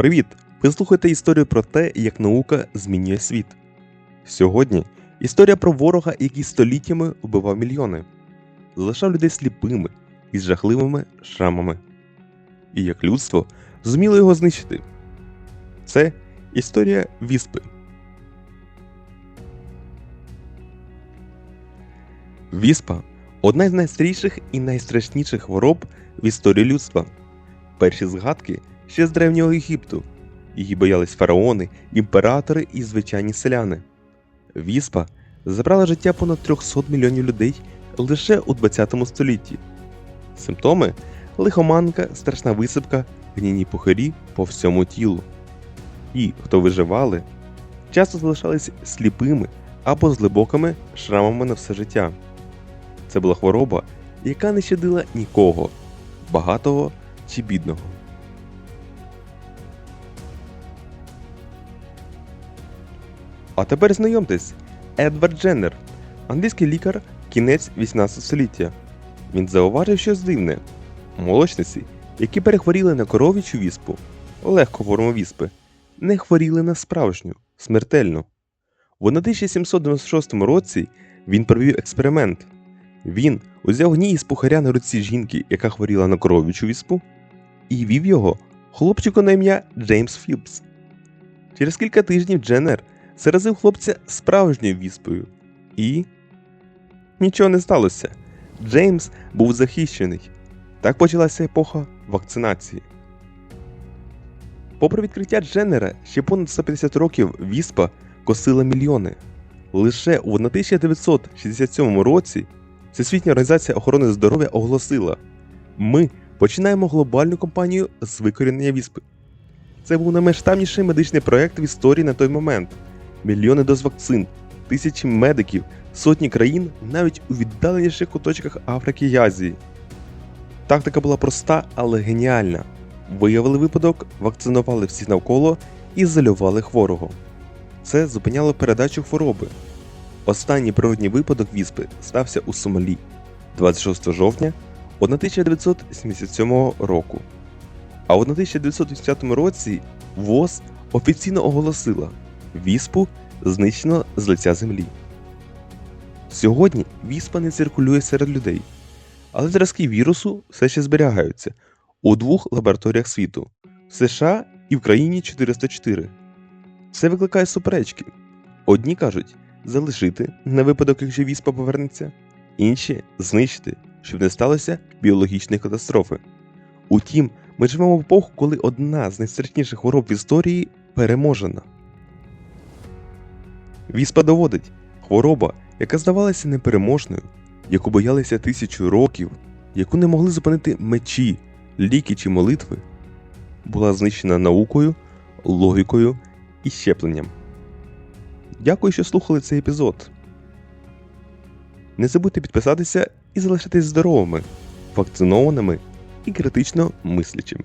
Привіт! Ви слухаєте історію про те, як наука змінює світ. Сьогодні історія про ворога, який століттями вбивав мільйони, залишав людей сліпими і з жахливими шрамами. І як людство зуміло його знищити. Це історія віспи. Віспа одна з найстріших і найстрашніших хвороб в історії людства. Перші згадки ще з древнього Єгипту. Її боялись фараони, імператори і звичайні селяни. Віспа забрала життя понад 300 мільйонів людей лише у 20 столітті. Симптоми лихоманка, страшна висипка, гніні пухарі по всьому тілу. Ті, хто виживали, часто залишались сліпими або з глибокими шрамами на все життя. Це була хвороба, яка не щадила нікого, багатого чи бідного. А тепер знайомтесь, Едвард Дженнер, англійський лікар, кінець 18 століття. Він зауважив щось дивне. Молочниці, які перехворіли на коров'ячу віспу, легку форму віспи, не хворіли на справжню, смертельну. В 1796 році він провів експеримент. Він узяв гній з пухаря на руці жінки, яка хворіла на коров'ячу віспу, і вів його хлопчику на ім'я Джеймс Філпс. Через кілька тижнів Дженнер заразив хлопця справжньою віспою. І нічого не сталося. Джеймс був захищений. Так почалася епоха вакцинації. Попри відкриття Дженнера, ще понад 150 років віспа косила мільйони. Лише у 1967 році Всесвітня організація охорони здоров'я оголосила: ми починаємо глобальну кампанію з викорінення віспи. Це був наймасштабніший медичний проект в історії на той момент. Мільйони доз вакцин, тисячі медиків, сотні країн навіть у віддаленіших куточках Африки й Азії. Тактика була проста, але геніальна. Виявили випадок, вакцинували всіх навколо і ізолювали хворого. Це зупиняло передачу хвороби. Останній природній випадок віспи стався у Сомалі 26 жовтня 1977 року. А в 1980 році ВОЗ офіційно оголосила віспу знищено з лиця землі. Сьогодні віспа не циркулює серед людей, але зразки вірусу все ще зберігаються у двох лабораторіях світу в США і в країні 404. Це викликає суперечки. Одні кажуть залишити на випадок, якщо віспа повернеться, інші знищити, щоб не сталося біологічної катастрофи. Утім, ми живемо в епоху, коли одна з найстрашніших хвороб в історії переможена. Віспа доводить хвороба, яка здавалася непереможною, яку боялися тисячу років, яку не могли зупинити мечі, ліки чи молитви, була знищена наукою, логікою і щепленням. Дякую, що слухали цей епізод. Не забудьте підписатися і залишитись здоровими, вакцинованими і критично мислячими.